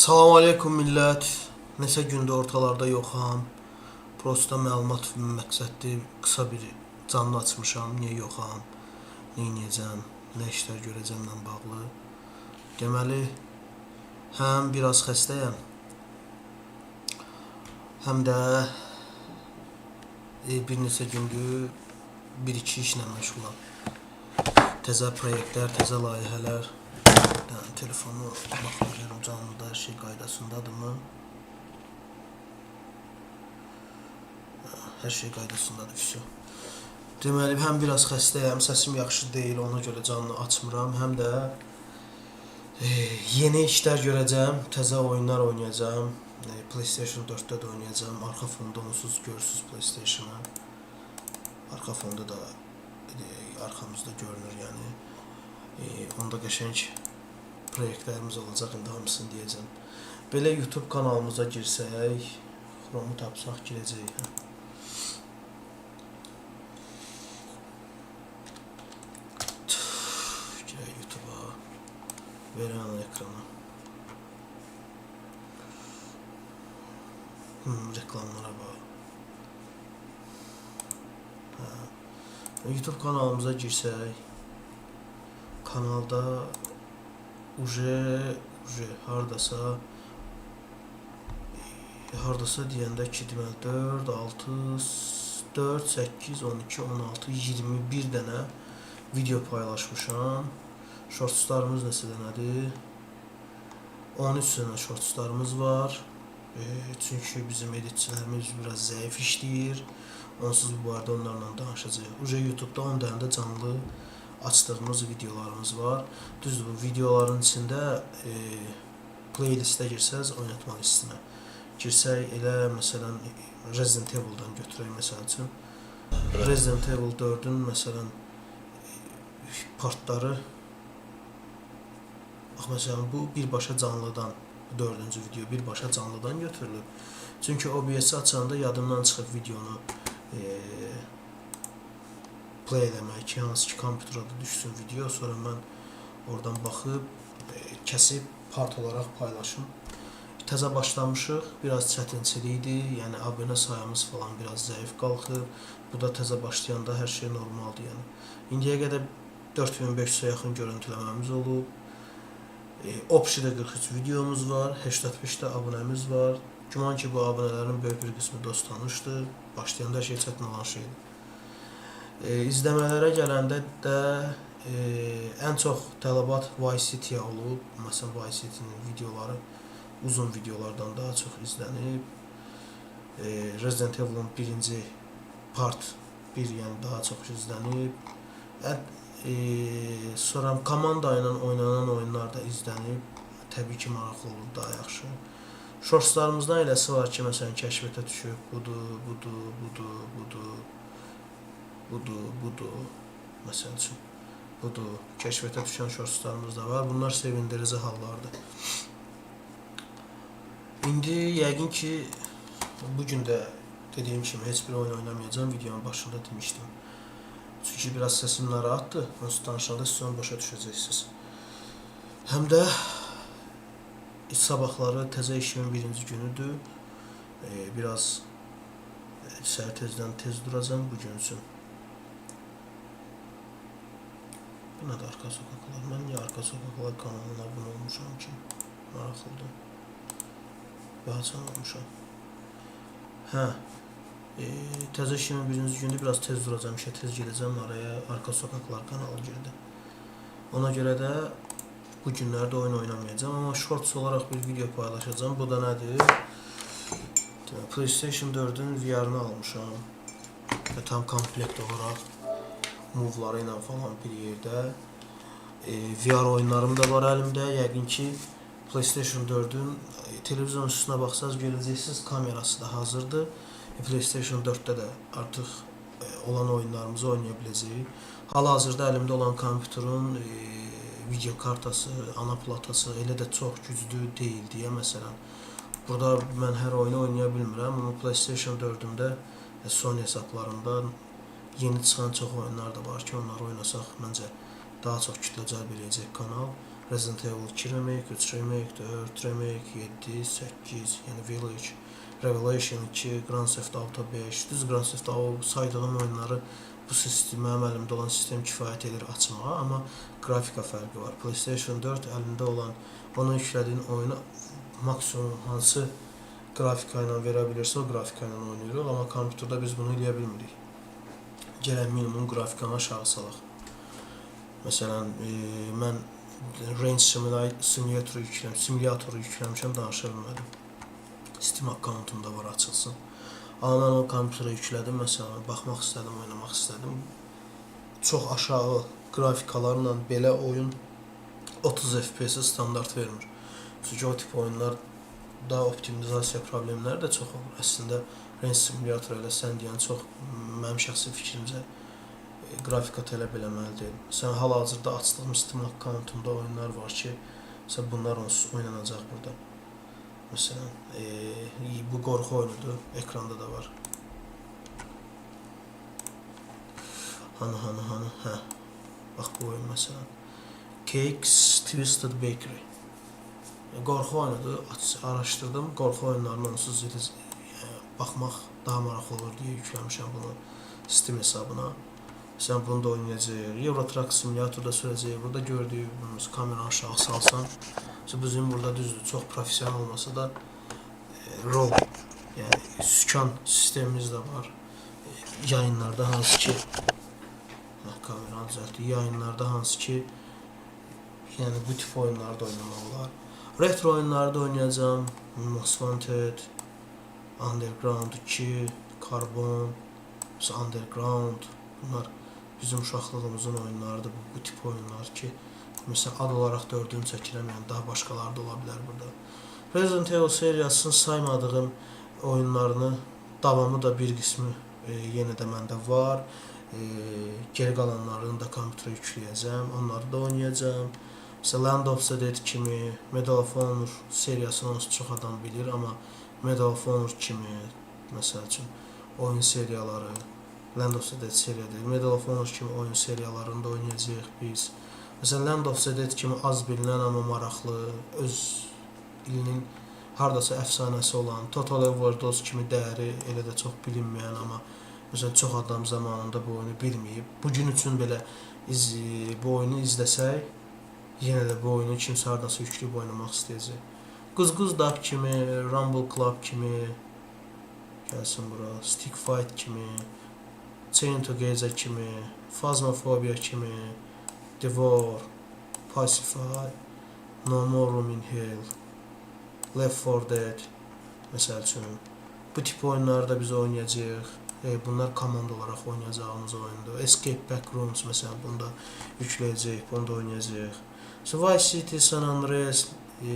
Salam aleykum millət. Neçə gündür ortalarda yoxam. Prosta məlumat məqsədli qısa bir canlı açmışam. Niyə yoxam? Nə edəcəm? Nə işlər görəcəmlə bağlı. Deməli, həm biraz xəstəyəm. Həm də e, bir neçə gündür bir-iki işlə məşğulam. Təzə layihələr, təzə layihələr. Telefonu görüm canlıda hər şey qaydasındadırmı? Hə, Hər şey qaydasındadır vəsə. Deməli, həm biraz xəstəyəm, səsim yaxşı deyil, ona görə canlı açmıram. Həm də e, yeni işlər görəcəm, təzə oyunlar oynayacağam. E, PlayStation 4-də də oynayacağam. Arxa fonda onsuz görürsüz PlayStation-ı. Arxa fonda da e, arxamızda görünür, yəni. E, onda qəşəng proyektlərimiz olacaq, indi hamısını deyəcəm. Belə YouTube kanalımıza girsək, Chrome-u tapsaq girəcək. Hə. Girək YouTube-a. Hmm, reklamlara bax. Hə. YouTube kanalımıza girsək, kanalda uje uje hardasa hardasa deyəndə ki, deməli 4, 6, 4, 8, 12, 16, 21 dənə video paylaşmışam. Shortslarımız neçə dənədir? 13 dənə shortslarımız var. E, çünki bizim editçilərimiz biraz zəif işləyir. Onsuz bu barədə onlarla danışacağıq. Uje YouTube-da 10 dənə də canlı açdığımız videolarımız var. Düzdür, bu videoların içində e, playlistə girsəz, oynatma listinə girsək, elə məsələn Resident Evil-dan götürək məsəl üçün. Resident Evil 4-ün məsələn partları Bax məsələn bu birbaşa canlıdan bu dördüncü video birbaşa canlıdan götürülüb. Çünki OBS-i açanda yadımdan çıxıb videonu e, play ki, hansı ki kompüterdə düşsün video, sonra mən oradan baxıb e, kəsib part olaraq paylaşım. Təzə başlamışıq, biraz çətinçilikdir, yəni abunə sayımız falan biraz zəif qalxıb. Bu da təzə başlayanda hər şey normaldır, yəni. İndiyə qədər 4500-ə yaxın görüntüləməmiz olub. E, Opşidə 43 videomuz var, 85-də abunəmiz var. Güman ki, bu abunələrin böyük bir qismi dost tanışdır. Başlayanda şey çətin olan şeydir. E, izləmələrə gələndə də e, ən çox tələbat Vice City-yə olub. Vice City-nin videoları uzun videolardan daha çox izlənib. E, Resident Evil-in birinci part 1 yəni daha çox izlənib. Ən, e, sonra komanda ilə oynanan oyunlar da izlənib. Təbii ki, maraqlı olur, daha yaxşı. Shortslarımızdan eləsi var ki, məsələn, kəşfiyyata düşüb, budur, budur, budur, budur, budur, məsəl üçün, budur, kəşfiyyata düşən shortslarımız da var. Bunlar sevindirici hallardır. İndi yəqin ki, bu gün də dediyim kimi heç bir oyun oynamayacağam. Videonun başında demişdim. Çünki biraz səsim narahatdır. Onsuz danışanda siz onu başa düşəcəksiniz. Həm də sabahları təzə işimin birinci günüdür. Ee, biraz e, səhər tezdən tez duracağam bu gün üçün. Bu nədir arka sokaklar? Mən niyə arka sokaklar kanalına abunə olmuşam ki? Maraqlıdır. Bahacan olmuşam. Hə. E, təzə işimin birinci gündə biraz tez duracağam, işə tez gedəcəm araya. Arka sokaklar kanalı girdi. Ona görə də bu günlərdə oyun oynamayacağam, amma shorts olaraq bir video paylaşacağam. Bu da nədir? PlayStation 4-ün VR-ını almışam. Və tam komplekt olaraq move-ları ilə falan bir yerdə. E, VR oyunlarım da var əlimdə. Yəqin ki PlayStation 4-ün e, televizyon üstünə baxsaz görəcəksiniz kamerası da hazırdır. E, PlayStation 4-də də artıq e, olan oyunlarımızı oynaya biləcəyik. Hal-hazırda əlimdə olan kompüterin e, video kartası, ana platası elə də çox güclü deyil deyə məsələn. Burada mən hər oyunu oynaya bilmirəm, amma PlayStation 4-ümdə e, Sony hesablarında yeni çıxan çox oyunlar da var ki, onları oynasaq məncə daha çox kütlə cəlb eləyəcək kanal. Resident Evil 2 remake, 3 remake, 4 remake, 7, 8, yəni Village, Revelation 2, Grand Theft Auto 5. Düz Grand Theft Auto saydığım oyunları bu sistem mənim olan sistem kifayət edir açmağa, amma qrafika fərqi var. PlayStation 4 əlində olan ona yüklədiyin oyunu maksimum hansı qrafika ilə verə bilirsə o qrafika ilə oynayırıq, amma kompüterdə biz bunu eləyə bilmirik. Gələk minimum qrafikanı aşağı salaq. Məsələn, e, mən Range Simulator simulatoru yükləm, simulatoru yükləmişəm, danışa bilmədim. Steam akkauntumda var açılsın. Amma mən o kompüterə yüklədim, məsələn, baxmaq istədim, oynamaq istədim. Çox aşağı qrafikalarla belə oyun 30 FPS standart vermir. Çünki o tip oyunlarda optimizasiya problemləri də çox olur. Əslində Range Simulator elə sən deyən çox mənim şəxsi fikrimcə e, qrafika tələb eləməli deyil. Sən hal-hazırda açdığım Steam akkauntumda oyunlar var ki, sən bunlar onsuz oynanacaq burada. Məsələn, e, bu qorxu oyunudur, ekranda da var. Hanı hanı hanı, hə. Bax bu oyun məsələn. Cakes Twisted Bakery. E, Qorxu oyunudur, araşdırdım. Qorxu oyunlarını onsuz baxmaq daha maraqlı olur deyə yükləmişəm bunu Steam hesabına. Sən bunu da oynayacaq. Euro Truck Simulator'da sürəcək. Burada gördüyümüz kamera aşağı salsan, bizim burada düzdür, çox professional olmasa da e, rol, yəni sükan sistemimiz də var. E, yayınlarda hansı ki kameranı düzəltdi. Yayınlarda hansı ki yəni bu tip oyunlarda oynamaq olar. Retro oyunlarda oynayacağam. Most Wanted, Underground 2, Carbon, mesela Underground. Bunlar bizim uşaqlığımızın oyunlarıdır. Bu, bu tip oyunlar ki, mesela ad olaraq dördünü çəkirəm, yəni daha başqaları da ola bilər burada. Resident Evil seriyasını saymadığım oyunlarını davamı da bir qismi e, yenə də məndə var. E, geri qalanlarını da kompüterə yükləyəcəm, onları da oynayacağam. Mesela Land of the Dead kimi, Medal of Honor seriyasını onsuz çox adam bilir, amma Medal of kimi, məsəl üçün oyun seriyaları, Land of the Dead seriya deyil, Medal of Honor kimi oyun seriyalarında oynayacağıq biz. Məsələn, Land of the Dead kimi az bilinən amma maraqlı, öz ilinin hardasa əfsanəsi olan, Total Overdose kimi dəyəri elə də çox bilinməyən amma məsələn çox adam zamanında bu oyunu bilməyib. Bu gün üçün belə iz, bu oyunu izləsək, yenə də bu oyunu kimsə hardasa yükləyib oynamaq istəyəcək. Qız-qız Duck kimi, Rumble Club kimi, gəlsin bura, Stick Fight kimi, Chain Together kimi, Phasmophobia kimi, Devour, Pacify, No More Room in Hell, Left 4 Dead məsəl üçün. Bu tip oyunlarda biz oynayacağıq. E, bunlar komanda olaraq oynayacağımız oyundur. Escape Backrooms məsələn bunda yükləyəcəyik, bunda oynayacağıq. Vice City, San Andreas, e,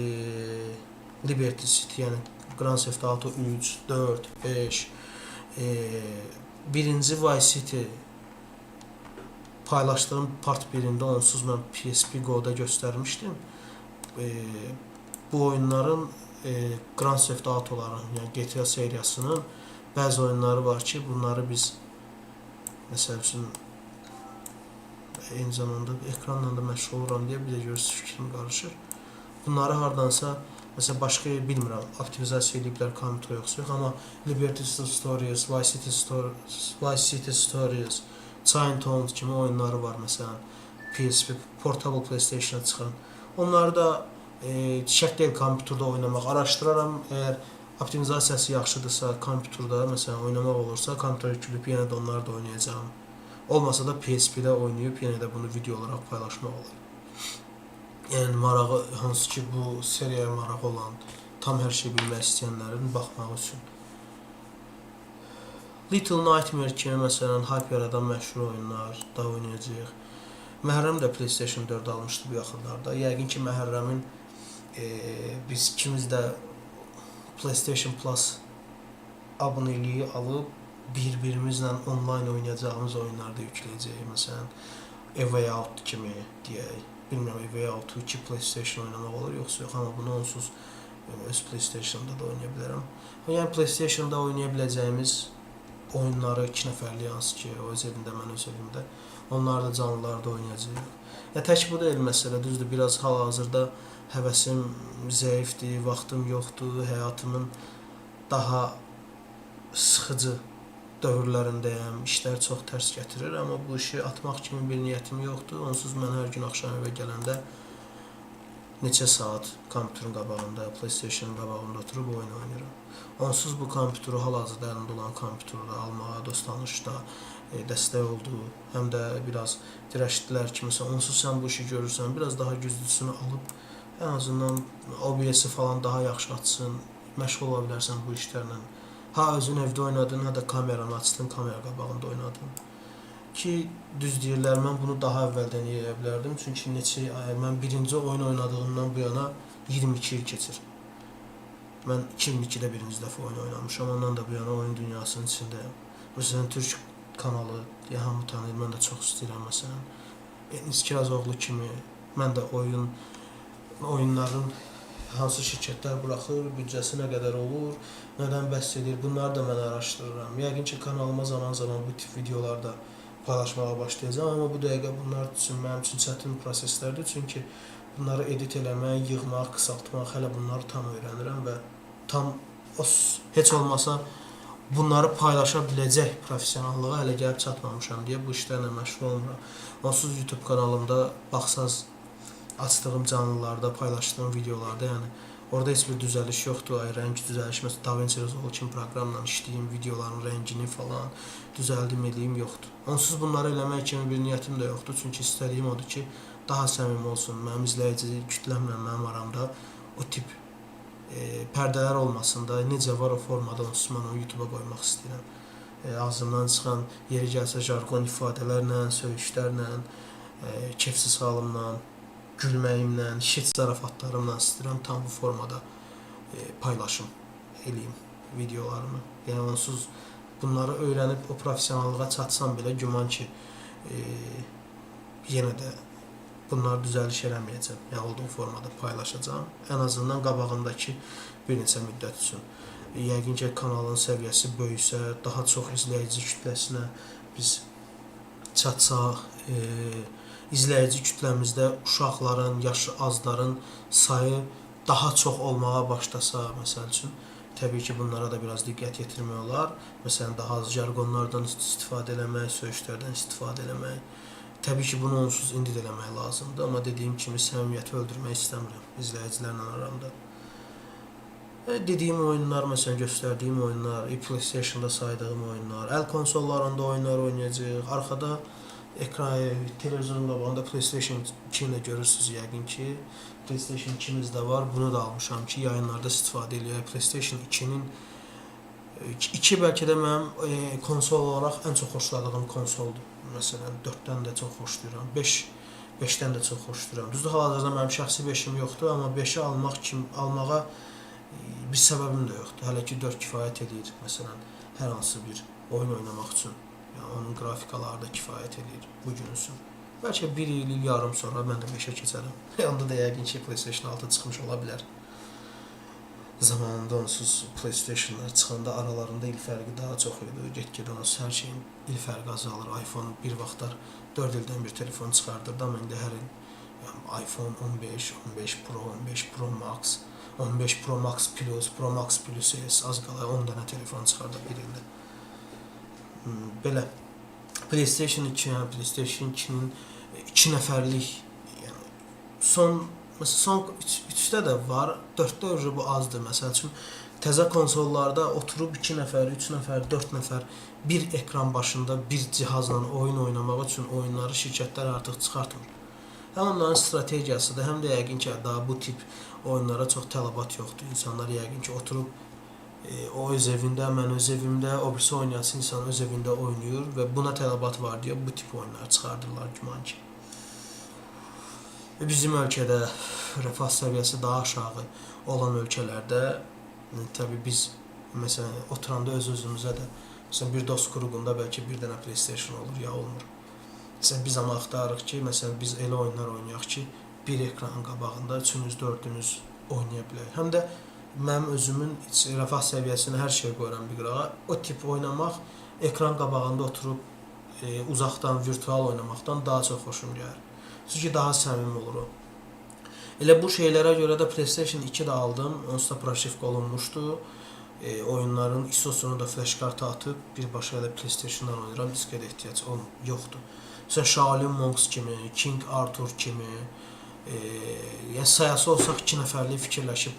Liberty City, yəni Grand Theft Auto 3, 4, 5. E, birinci Vice City paylaşdığım part 1-də onsuz mən PSP Go-da göstərmişdim. E, bu oyunların e, Grand Theft Auto'ların, yəni GTA seriyasının bəzi oyunları var ki, bunları biz məsəl üçün eyni zamanda ekranla da məşğul oluram deyə bir də görürsüz fikrim qarışır. Bunları hardansa məsələn başqa bilmirəm, optimizasiya ediblər kompüterə yoxsa yox, amma Liberty Stories, Vice City Stories, Vice City Stories, Chinatown kimi oyunları var məsələn. PSP Portable PlayStation-a çıxan. Onları da e, şərt deyil kompüterdə oynamaq. Araşdıraram, əgər optimizasiyası yaxşıdırsa, kompüterdə məsələn oynamaq olursa, kompüterə yükləyib yenə də onları da oynayacağam. Olmasa da PSP-də oynayıb yenə də bunu video olaraq paylaşmaq olar. Yəni marağı hansı ki bu seriyaya marağı olan, tam hər şey bilmək istəyənlərin baxmağı üçün. Little Nightmare kimi məsələn Hyper-dan məşhur oyunlar da oynayacağıq. Məhərrəm də PlayStation 4 almışdı bu yaxınlarda. Yəqin ki Məhərrəmin e, biz ikimiz də PlayStation Plus abunəliyi alıb bir-birimizlə onlayn oynayacağımız oyunlarda yükləyəcəyik. Məsələn, A Way Out kimi deyək. Bilmirəm A Way Out 2 PlayStation oynamaq olur yoxsa yox, amma bunu onsuz öz PlayStation-da da oynaya bilərəm. Yəni PlayStation-da oynaya biləcəyimiz oyunları 2 nəfərlik hansı ki, o öz evində, mən öz evimdə. Onlar da canlılarda oynayacağıq. Ya tək bu deyil məsələ, düzdür, biraz hal-hazırda həvəsim zəifdir, vaxtım yoxdur, həyatımın daha sıxıcı dövrlərindəyəm. İşlər çox tərs gətirir, amma bu işi atmaq kimi bir niyyətim yoxdur. Onsuz mən hər gün axşam evə gələndə neçə saat kompüterin qabağında, PlayStation qabağında oturub oyun oynayıram. Onsuz bu kompüteri hal-hazırda əlimdə olan kompüteri almağa, dost e, dəstək oldu. Həm də biraz dirəşdilər kimisə. Onsuz sən bu işi görürsən, biraz daha güclüsünü alıb ən azından OBS-i falan daha yaxşı açsın, məşğul ola bu işlərlə. Ha özün evdə oynadın, ha da kameranı açdın, kamera qabağında oynadın. Ki düz deyirlər, mən bunu daha əvvəldən eləyə bilərdim. Çünki neçə ay mən birinci oyun oynadığımdan bu yana 22 il keçir. Mən 2002-də birinci dəfə oyun oynamışam. Ondan da bu yana oyun dünyasının içindəyəm. Məsələn, türk kanalı, ya hamı tanıyır, mən də çox istəyirəm məsələn. Enis Kirazoğlu kimi mən də oyun oyunların hansı şirkətlər buraxır, büdcəsi nə qədər olur, nədən bəhs edir, bunları da mən araşdırıram. Yəqin ki, kanalıma zaman-zaman bu tip videolarda paylaşmağa başlayacağam, amma bu dəqiqə bunlar üçün mənim üçün çətin proseslərdir, çünki bunları edit eləmək, yığmaq, qısaltmaq, hələ bunları tam öyrənirəm və tam heç olmasa bunları paylaşa biləcək professionallığa hələ gəlib çatmamışam deyə bu işlərlə məşğul olmuram. Onsuz YouTube kanalımda baxsaz açdığım canlılarda, paylaşdığım videolarda, yəni orada heç bir düzəliş yoxdur. Ay rəng düzəlişi məsələn DaVinci Resolve kimi proqramla işləyim, videoların rəngini falan düzəldim eləyim yoxdur. Onsuz bunları eləmək kimi bir niyyətim də yoxdur. Çünki istədiyim odur ki, daha səmimi olsun. Mənim izləyici kütləmlə mənim aramda o tip e, pərdələr olmasın da necə var o formada onsuz mən onu YouTube-a qoymaq istəyirəm. E, ağzımdan çıxan yeri gəlsə jargon ifadələrlə, söyüşlərlə, e, kefsiz halımla, gülməyimlə, şit zarafatlarımla istəyirəm tam bu formada e, paylaşım eləyim videolarımı. Yəni onsuz bunları öyrənib o professionallığa çatsam belə güman ki, e, yenə də bunlar düzəliş eləməyəcəm. Yəni olduğu formada paylaşacağam. Ən azından qabağındakı bir neçə müddət üçün. Yəqin ki, kanalın səviyyəsi böyüksə, daha çox izləyici kütləsinə biz çatsaq, e, izləyici kütləmizdə uşaqların, yaşı azların sayı daha çox olmağa başlasa, məsəl üçün, təbii ki, bunlara da biraz diqqət yetirmək olar. Məsələn, daha az jargonlardan istifadə eləmək, söyüşlərdən istifadə eləmək. Təbii ki, bunu onsuz indi də eləmək lazımdır, amma dediyim kimi səmimiyyəti öldürmək istəmirəm izləyicilərlə aramda. E, dediyim oyunlar, məsələn, göstərdiyim oyunlar, e, PlayStation-da saydığım oyunlar, əl konsollarında oyunlar oynayacağıq. Arxada ekran, e, televizorun qabağında PlayStation 2-ni də görürsüz yəqin ki. PlayStation 2-miz də var. Bunu da almışam ki, yayınlarda istifadə eləyək. PlayStation 2-nin 2 bəlkə də mənim e, konsol olaraq ən çox xoşladığım konsoldur. Məsələn, 4-dən də çox xoşlayıram. 5 5-dən də çox. Düzdür, hal-hazırda mənim şəxsi 5-im yoxdur, amma 5-i almaq kim almağa e, bir səbəbim də yoxdur. Hələ ki 4 kifayət edir. Məsələn, hər hansı bir oyun oynamaq üçün. Yəni onun qrafikaları da kifayət edir bu gün üçün. Bəlkə 1 il, yarım sonra mən də 5-ə keçərəm. Onda da yəqin ki PlayStation 6 çıxmış ola bilər. Zamanında onsuz PlayStation-lar aralarında il fərqi daha çox idi. Get-gedə onsuz hər şeyin il fərqi azalır. iPhone bir vaxtlar 4 ildən bir telefon çıxardırdı, amma indi hər il iPhone 15, 15 Pro, 15 Pro Max, 15 Pro Max Plus, Pro Max Plus S az qala 10 dənə telefon çıxardı bir ildə. Belə PlayStation 2, yəni PlayStation 2-nin 2 nəfərlik yəni son məsələn son 3-də də var, 4-də öcə bu azdır. Məsəl üçün təzə konsollarda oturub 2 nəfər, 3 nəfər, 4 nəfər bir ekran başında bir cihazla oyun oynamaq üçün oyunları şirkətlər artıq çıxartmır. Həm onların strategiyasıdır, həm də yəqin ki, daha bu tip oyunlara çox tələbat yoxdur. İnsanlar yəqin ki, oturub e, o öz evində, mən öz evimdə, o birisi oynayası insan öz evində oynayır və buna tələbat var deyə bu tip oyunlar çıxardırlar güman ki. Bizim ölkədə rəfah səviyyəsi daha aşağı olan ölkələrdə e, təbii biz məsələn oturanda öz özümüzə də məsələn bir dost qrupunda bəlkə bir dənə PlayStation olur ya olmur. Məsələn biz amma axtarırıq ki, məsələn biz elə oyunlar oynayaq ki, bir ekranın qabağında üçünüz, dördünüz oynaya bilək. Həm də mənim özümün iç- rəfah səviyyəsini hər şey qoyuram bir qırağa. O tip oynamaq ekran qabağında oturub e, uzaqdan virtual oynamaqdan daha çox xoşum gəlir. Çünki daha səmimi olur o. Elə bu şeylərə görə də PlayStation 2 də aldım. Onsuz da proşifka olunmuşdu. E, oyunların ISO-sunu da flash karta atıb birbaşa elə PlayStation-dan oynayıram. Diskə də ehtiyac ol yoxdur. Məsələn Shaolin Monks kimi, King Arthur kimi, e, yəni sayası olsaq 2 nəfərlik fikirləşib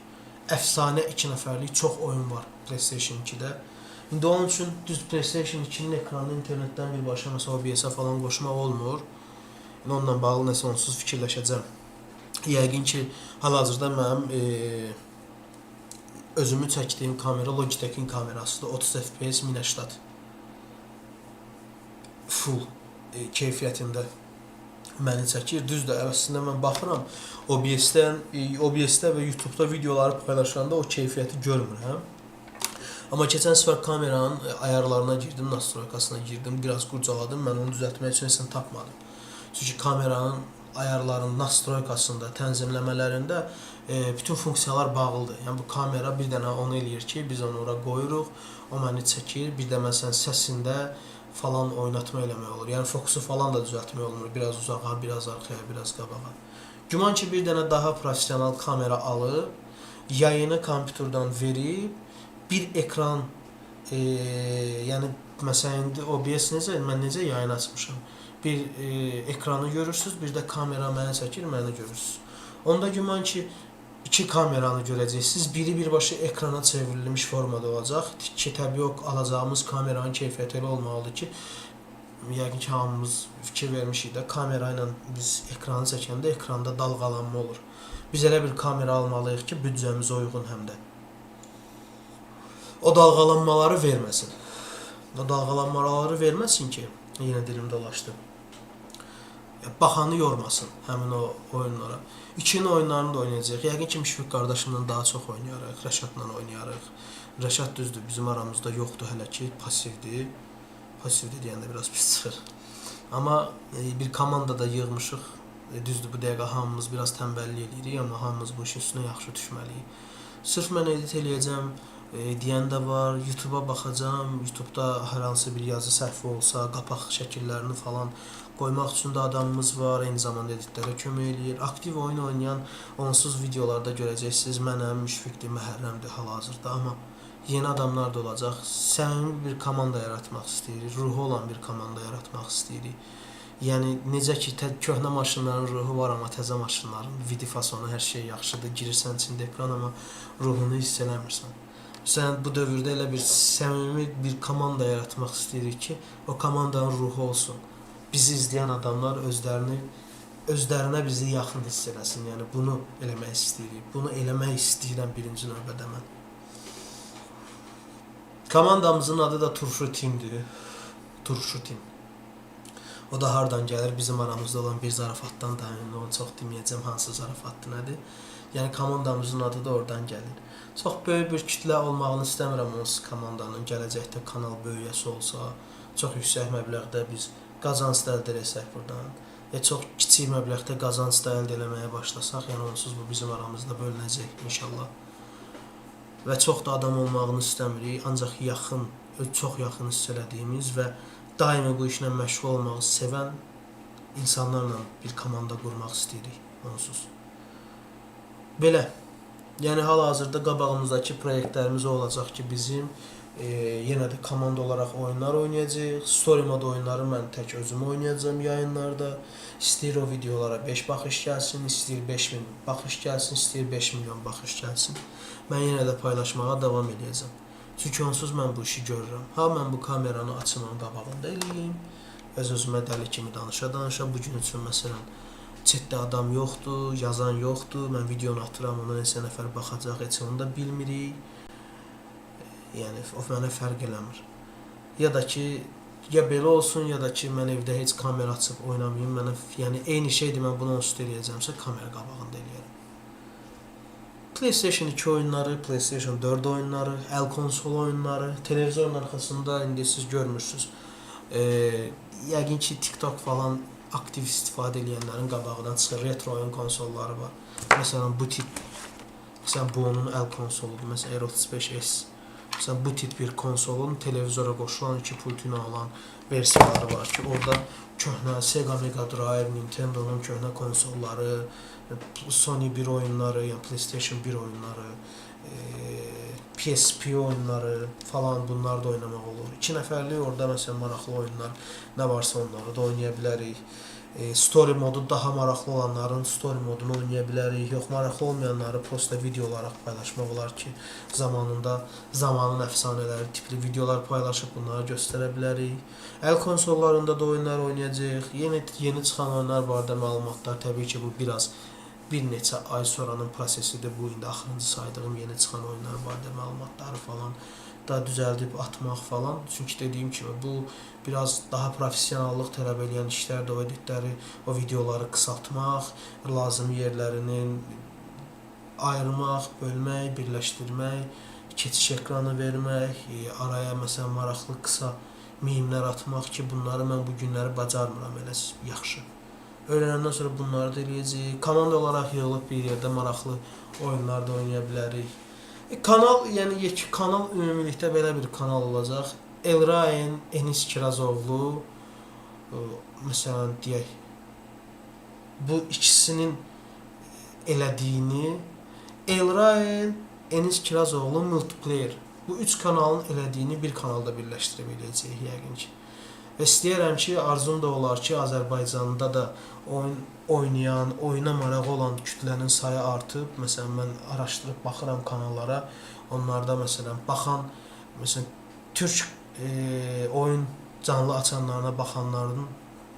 əfsanə 2 nəfərlik çox oyun var PlayStation 2-də. İndi onun üçün düz PlayStation 2-nin ekranını internetdən birbaşa məsələn OBS-ə falan qoşmaq olmur. İndi onunla bağlı nəsə onsuz fikirləşəcəm. Yəqin ki, hal-hazırda mənim e, özümü çəkdiyim kamera Logitech-in kamerasıdır. 30 FPS 1080. Full e, keyfiyyətində məni çəkir. Düzdür, əslində mən baxıram OBS-dən, e, OBS-də və YouTube-da videoları paylaşanda o keyfiyyəti görmürəm. Amma keçən səfər kameranın ayarlarına girdim, nastroykasına girdim, biraz qurcaladım. Mən onu düzəltmək üçün heç tapmadım. Çünki kameranın ayarlarının nastroykasında, tənzimləmələrində e, bütün funksiyalar bağlıdır. Yəni bu kamera bir dənə onu eləyir ki, biz onu ora qoyuruq, o məni çəkir. Bir də məsələn səsində falan oynatma eləmək olur. Yəni fokusu falan da düzəltmək olmur. Biraz uzağa, biraz arxaya, biraz qabağa. Güman ki, bir dənə daha professional kamera alıb, yayını kompüterdən verib, bir ekran e, yəni məsələn indi OBS necə, mən necə yayın açmışam. Bir e, ekranı görürsüz, bir də kamera məni çəkir, məni görürsüz. Onda güman ki, iki kameranı görəcəksiniz. Biri birbaşa ekrana çevrilmiş formada olacaq ki, təbii o alacağımız kameranın keyfiyyəti elə olmalıdır ki, yəqin ki, hamımız fikir vermişik də kamera ilə biz ekranı çəkəndə ekranda dalğalanma olur. Biz elə bir kamera almalıyıq ki, büdcəmizə uyğun həm də. O dalğalanmaları verməsin. O dalğalanmaları verməsin ki, yenə dilim dolaşdı. Ya, Baxanı yormasın həmin o oyunlara. İkinin oyunlarını da oynayacağıq. Yəqin ki, Müşfiq qardaşımla daha çox oynayarıq, Rəşadla oynayarıq. Rəşad düzdür, bizim aramızda yoxdur hələ ki, passivdir. Passivdir deyəndə biraz pis çıxır. Amma e, bir komandada yığmışıq. E, düzdür, bu dəqiqə hamımız biraz tənbəllik eləyirik, amma hamımız bu işin üstünə yaxşı düşməliyik. Sırf mən edit eləyəcəm, e, deyən var. YouTube-a baxacağam. YouTube-da hər hansı bir yazı səhvi olsa, qapaq şəkillərini falan qoymaq üçün də adamımız var, eyni zamanda editlərə kömək eləyir. Aktiv oyun oynayan onsuz videolarda görəcəksiniz. Mənəm, Müşfiqdir, Məhərrəmdir hal-hazırda, amma yeni adamlar da olacaq. Səmimi bir komanda yaratmaq istəyirik, ruhu olan bir komanda yaratmaq istəyirik. Yəni necə ki, köhnə maşınların ruhu var, amma təzə maşınların vidi fasonu hər şey yaxşıdır. Girirsən içində ekran, amma ruhunu hiss eləmirsən. Sən bu dövrdə elə bir səmimi bir komanda yaratmaq istəyirik ki, o komandanın ruhu olsun bizi izləyən adamlar özlərini özlərinə bizi yaxın hiss eləsin. Yəni bunu eləmək istəyirik. Bunu eləmək istəyirəm birinci növbədə mən. Komandamızın adı da Turşu Teamdir. Turşu Team. O da hardan gəlir? Bizim aramızda olan bir zarafatdan da yəni onu çox deməyəcəm hansı zarafatdır nədir. Yəni komandamızın adı da oradan gəlir. Çox böyük bir kütlə olmağını istəmirəm onsuz komandanın gələcəkdə kanal böyüyəsi olsa, çox yüksək məbləğdə biz qazanc əldə etsək burdan. Ya çox kiçik məbləğdə qazanc da əldə eləməyə başlasaq, yəni onsuz bu bizim aramızda bölünəcək inşallah. Və çox da adam olmağını istəmirik, ancaq yaxın, çox yaxın hiss elədiyimiz və daimi bu işlə məşğul olmağı sevən insanlarla bir komanda qurmaq istəyirik onsuz. Belə. Yəni hal-hazırda qabağımızdakı layihələrimiz olacaq ki, bizim e, yenə də komanda olaraq oyunlar oynayacağıq. Story mod oyunları mən tək özüm oynayacağam yayınlarda. İstəyir o videolara 5 baxış gəlsin, istəyir 5000 baxış gəlsin, istəyir 5 milyon baxış gəlsin. Mən yenə də paylaşmağa davam edəcəm. Çünki onsuz mən bu işi görürəm. Ha mən bu kameranı açım onun qabağında eləyim. Öz-özümə dəli kimi danışa-danışa bu gün üçün məsələn chatdə adam yoxdur, yazan yoxdur. Mən videonu atıram, ona neçə nəfər baxacaq, heç onu da bilmirik. Yəni o mənə fərq eləmir. Ya da ki ya belə olsun ya da ki mən evdə heç kamera açıb oynamayım. Mənə yəni eyni şeydir mən bunu onsuz eləyəcəmsə kamera qabağında eləyərəm. PlayStation 2 oyunları, PlayStation 4 oyunları, əl konsol oyunları, televizorun arxasında indi siz görmürsüz. E, yəqin ki TikTok falan aktiv istifadə edənlərin qabağından çıxır retro oyun konsolları var. Məsələn bu tip məsələn bu onun əl konsoludur. Məsələn R35S Məsələn, bu tip bir konsolun televizora qoşulan iki pultu ilə olan versiyaları var ki, orada köhnə Sega Mega Drive, Nintendo-nun köhnə konsolları, Sony 1 oyunları, yəni PlayStation 1 oyunları, PSP oyunları falan bunlar da oynamaq olur. 2 nəfərlik orada məsələn maraqlı oyunlar nə varsa onları da oynaya bilərik. E, story modu daha maraqlı olanların story modunu oynaya bilərik. Yox, maraqlı olmayanları prosta video olaraq paylaşmaq olar ki, zamanında zamanın əfsanələri tipli videolar paylaşıb bunları göstərə bilərik. Əl konsollarında da oyunlar oynayacağıq. Yeni yeni çıxan oyunlar barədə məlumatlar təbii ki, bu biraz bir neçə ay sonranın prosesidir. Bu indi axırıncı saydığım yeni çıxan oyunlar barədə məlumatları falan da düzəldib atmaq falan. Çünki dediyim kimi bu biraz daha professionallıq tələb edən işlərdir. O editləri, o videoları qısaltmaq, lazım yerlərini ayırmaq, bölmək, birləşdirmək, keçiş ekranı vermək, e, araya məsələn maraqlı qısa mimlər atmaq ki, bunları mən bu günləri bacarmıram elə yaxşı. Öyrənəndən sonra bunları da eləyəcəyik. Komanda olaraq yığılıb bir yerdə maraqlı oyunlar da oynaya bilərik. E, kanal, yəni yekun kanal ümumilikdə belə bir kanal olacaq. Elrain, Enis Kirazoğlu, e, məsələn deyək bu ikisinin elədiyini Elrain, Enis Kirazoğlu multiplayer bu üç kanalın elədiyini bir kanalda birləşdirə biləcəyik yəqin ki. Və istəyirəm ki, arzum da olar ki, Azərbaycanda da oyun oynayan, oyuna marağı olan kütlənin sayı artıb. Məsələn, mən araşdırıb baxıram kanallara. Onlarda məsələn baxan, məsələn türk e, oyun canlı açanlarına baxanların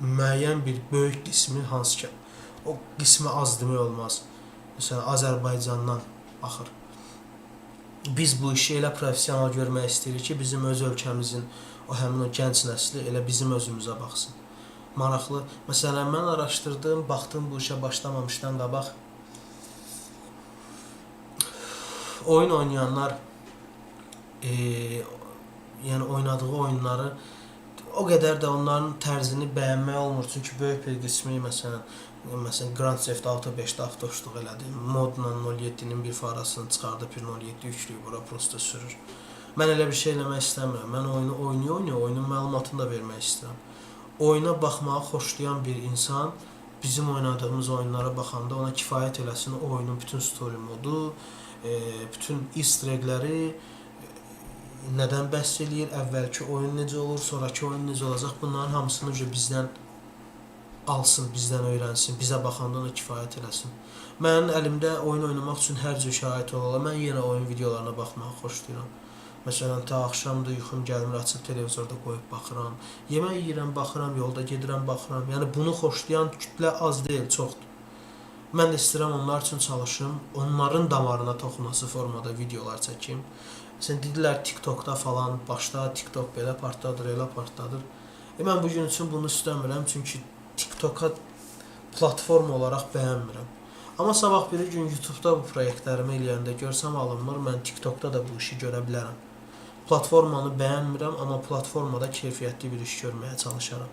müəyyən bir böyük qismi hansı ki, o qismi az demək olmaz. Məsələn, Azərbaycandan baxır. Biz bu işi elə professional görmək istəyirik ki, bizim öz ölkəmizin o həmin o gənc nəsli elə bizim özümüzə baxsın. Maraqlı. Məsələn, mən araşdırdım, baxdım bu işə başlamamışdan qabaq oyun oynayanlar e, yəni oynadığı oyunları o qədər də onların tərzini bəyənmək olmur. Çünki böyük bir qismi məsələn məsələn Grand Theft Auto 5-də avtoşluq elədi. Modla 07-nin bir farasını çıxardıb bir 07 yüklüyüb bura prosta sürür. Mən elə bir şey eləmək istəmirəm. Mən oyunu oynaya oynaya oyunun məlumatını da vermək istəyirəm. Oyuna baxmağı xoşlayan bir insan bizim oynadığımız oyunlara baxanda ona kifayət eləsin oyunun bütün story modu, e, bütün easter eggləri e, nədən bəhs eləyir, əvvəlki oyun necə olur, sonrakı oyun necə olacaq, bunların hamısını bizdən alsın, bizdən öyrənsin, bizə baxanda ona kifayət eləsin. Mən əlimdə oyun oynamaq üçün hər cür şərait olar. Mən yenə oyun videolarına baxmağı xoşlayıram. Məsələn, ta axşamdır yuxum gəlmir, açıb televizorda qoyub baxıram. Yemək yeyirəm, baxıram, yolda gedirəm, baxıram. Yəni bunu xoşlayan kütlə az deyil, çoxdur. Mən də onlar üçün çalışım, onların damarına toxunası formada videolar çəkim. Məsələn, dedilər TikTokda falan, başda TikTok belə partladır, elə partladır. E mən bu gün bunu istəmirəm, çünki TikToka platforma olaraq bəyənmirəm. Amma sabah bir gün YouTube-da bu layihələrimi eləyəndə görsəm alınmır, mən TikTokda da bu işi görə bilərəm. Platformanı bəyənmirəm, amma platformada keyfiyyətli bir iş görməyə çalışaram.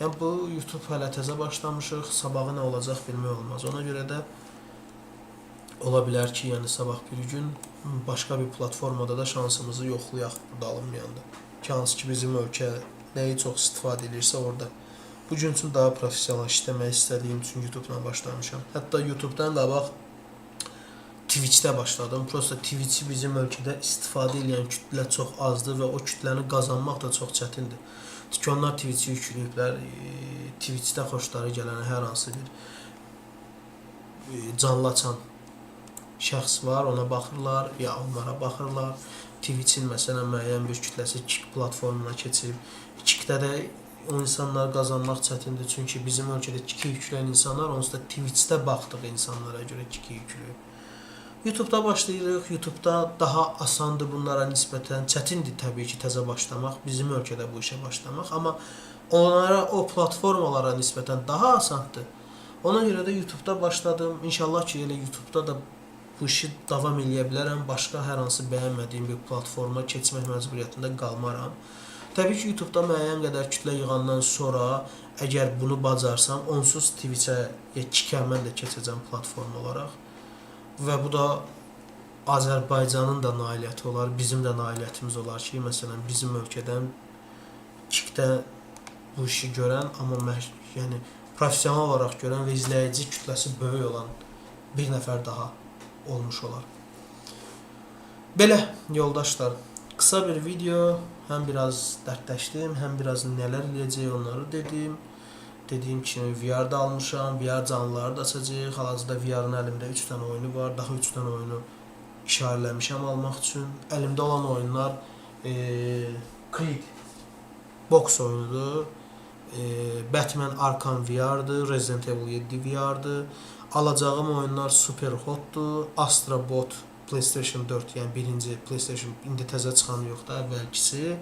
Yəni bu YouTube hələ təzə başlamışıq, sabahı nə olacaq bilmək olmaz. Ona görə də ola bilər ki, yəni sabah bir gün başqa bir platformada da şansımızı yoxlayaq burada alınmayanda. Ki hansı ki bizim ölkə nəyi çox istifadə edirsə orada. Bu gün üçün daha professional işləmək istədiyim üçün YouTube-la başlamışam. Hətta YouTube-dan qabaq Twitch-də başladım. Prosta Twitch-i bizim ölkədə istifadə edən kütlə çox azdır və o kütləni qazanmaq da çox çətindir. Çünki onlar Twitch-i yükləyiblər. e, Twitch-də xoşları gələn hər hansı bir e, canlı şəxs var, ona baxırlar, ya onlara baxırlar. Twitch-in məsələn müəyyən bir kütləsi Kick platformuna keçib. Kick-də də o insanları qazanmaq çətindir. Çünki bizim ölkədə Kick yükləyən insanlar onsuz da Twitch-də insanlara görə Kick yükləyir. YouTube-da başlayırıq. YouTube-da daha asandır bunlara nisbətən. Çətindir təbii ki, təzə başlamaq, bizim ölkədə bu işə başlamaq, amma onlara o platformalara nisbətən daha asandır. Ona görə də YouTube-da başladım. İnşallah ki, elə YouTube-da da bu işi davam eləyə bilərəm. Başqa hər hansı bəyənmədiyim bir platforma keçmək məcburiyyətində qalmaram. Təbii ki, YouTube-da müəyyən qədər kütlə yığandan sonra əgər bunu bacarsam, onsuz Twitch-ə ya Kick-ə mən də keçəcəm platforma olaraq və bu da Azərbaycanın da nailiyyəti olar, bizim də nailiyyətimiz olar ki, məsələn, bizim ölkədən kickdə bu işi görən, amma məş, yəni professional olaraq görən və izləyici kütləsi böyük olan bir nəfər daha olmuş olar. Belə yoldaşlar, qısa bir video, həm biraz dərdləşdim, həm biraz nələr eləyəcək onları dedim. Dediyim kimi VR-da almışam, VR canlıları da açacağıq. Hal-hazırda VR-ın əlimdə 3 dənə oyunu var, daha 3 dənə oyunu işarələmişəm almaq üçün. Əlimdə olan oyunlar e, Creed boks oyunudur. E, Batman Arkham VR-dır, Resident Evil 7 VR-dır. Alacağım oyunlar Super Hot-dur, Astra Bot PlayStation 4, yəni birinci PlayStation indi təzə çıxan yox da, əvvəlkisi.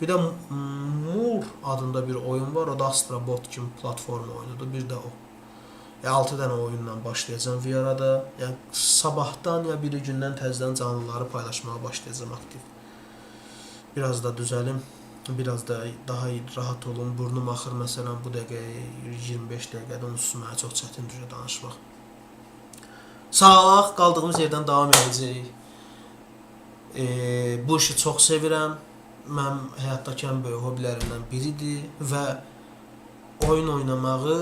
Bir də Moor adında bir oyun var, o da Astra Bot kimi platforma oyunudur. Bir də o. Ya 6 dənə oyunla başlayacağam VR-a da. Yəni sabahdan ya biri gündən təzədən canlıları paylaşmağa başlayacağam aktiv. Biraz da düzəlim. Biraz da daha rahat olun. Burnum axır məsələn bu dəqiqə 25 dəqiqədə onu susmaya çox çətindir danışmaq. Sağlıq qaldığımız yerdən davam edəcəyik. E, bu işi çox sevirəm. Mənim həyatdakı ən böyük hobbilərimdən biridir və oyun oynamağı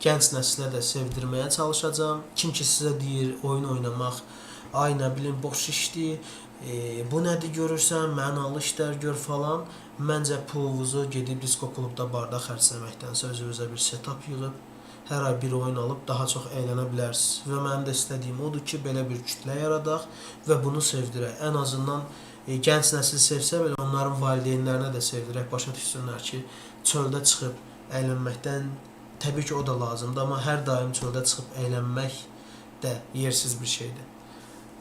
gənc nəslə də sevdirməyə çalışacağam. Kim ki sizə deyir oyun oynamaq ay nə bilim boş işdir, e, bu nədir görürsən, mənalı işlər gör falan. Məncə pulunuzu gedib disko klubda barda xərcləməkdənsə özünüzə bir setup yığıb hər ay bir oyun alıb daha çox əylənə bilərsiniz. Və mənim də istədiyim odur ki, belə bir kütlə yaradaq və bunu sevdirək. Ən azından gənc nəsil sevsə belə onların valideynlərinə də sevdirək, başa düşsünlər ki, çöldə çıxıb əylənməkdən təbii ki, o da lazımdır, amma hər daim çöldə çıxıb əylənmək də yersiz bir şeydir.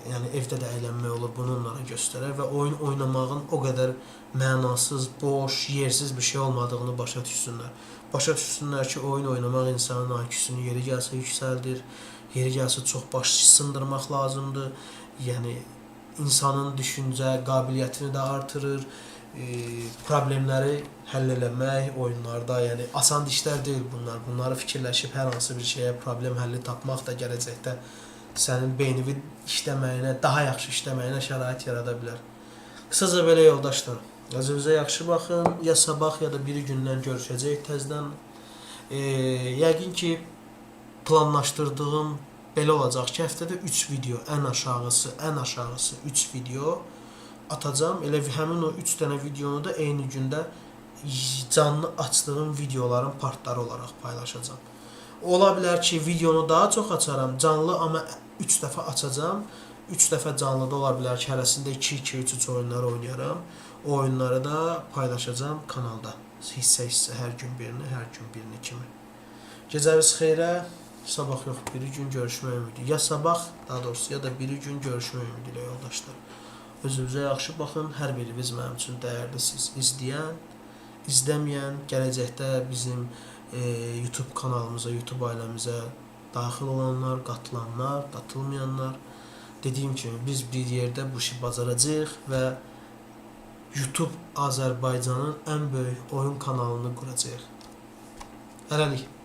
Yəni evdə də əylənmək olur, bunu onlara göstərər və oyun oynamağın o qədər mənasız, boş, yersiz bir şey olmadığını başa düşsünlər. Başa düşsünlər ki, oyun oynamaq insanın IQ-sunu yeri gəlsə yüksəldir, yeri gəlsə çox baş sındırmaq lazımdır. Yəni insanın düşüncə qabiliyyətini də artırır. E, problemləri həll eləmək oyunlarda, yəni asan işlər deyil bunlar. Bunları fikirləşib hər hansı bir şeyə problem həlli tapmaq da gələcəkdə sənin beynini işləməyinə, daha yaxşı işləməyinə şərait yarada bilər. Qısaca belə yoldaşlar, özünüzə yaxşı baxın. Ya sabah ya da bir gündən görüşəcəyik təzədən. E, yəqin ki planlaşdırdığım belə olacaq ki, həftədə 3 video, ən aşağısı, ən aşağısı 3 video atacağam. Elə həmin o 3 dənə videonu da eyni gündə canlı açdığım videoların partları olaraq paylaşacağam. Ola bilər ki, videonu daha çox açaram, canlı amma 3 dəfə açacağam. 3 dəfə canlıda ola bilər ki, hərəsində 2-2 3-3 oyunlar oynayaram. O oyunları da paylaşacağam kanalda. Hissə-hissə hər gün birini, hər gün birini kimi. Gecəniz xeyrə. Sabah yox, bir gün görüşmək ümidi. Ya sabah, daha doğrusu ya da bir gün görüşmək ümidi ilə yoldaşlar. Özünüzə yaxşı baxın. Hər biriniz mənim üçün dəyərlisiniz. İzləyən, izləməyən, gələcəkdə bizim e, YouTube kanalımıza, YouTube ailəmizə daxil olanlar, qatılanlar, qatılmayanlar dediyim kimi biz bir yerdə bu işi bacaracağıq və YouTube Azərbaycanın ən böyük oyun kanalını quracağıq. Hələlik.